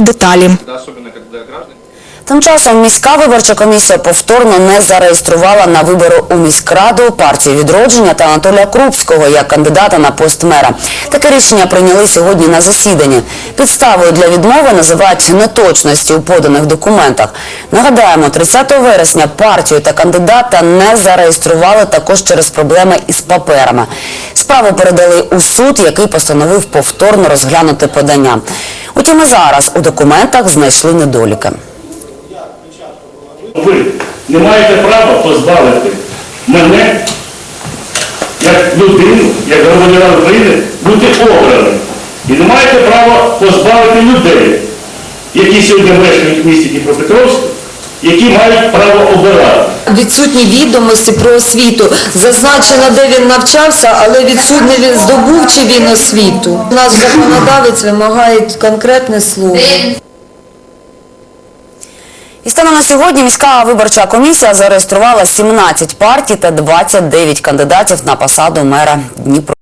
деталі. Когда граждане Тим часом міська виборча комісія повторно не зареєструвала на вибори у міськраду партії відродження та Анатолія Крупського як кандидата на пост мера. Таке рішення прийняли сьогодні на засіданні. Підставою для відмови називають неточності у поданих документах. Нагадаємо, 30 вересня партію та кандидата не зареєстрували також через проблеми із паперами. Справу передали у суд, який постановив повторно розглянути подання. Утім, зараз у документах знайшли недоліки. Ви не маєте права позбавити мене, як людину, як громадянина України, бути обраним. І не маєте права позбавити людей, які сьогодні мешкають в місті Дніпропетровськ, які мають право обирати. Відсутні відомості про освіту. Зазначено, де він навчався, але відсутні він здобув чи він освіту. Наш законодавець вимагає конкретне слово. І станом на сьогодні міська виборча комісія зареєструвала 17 партій та 29 кандидатів на посаду мера Дніпро.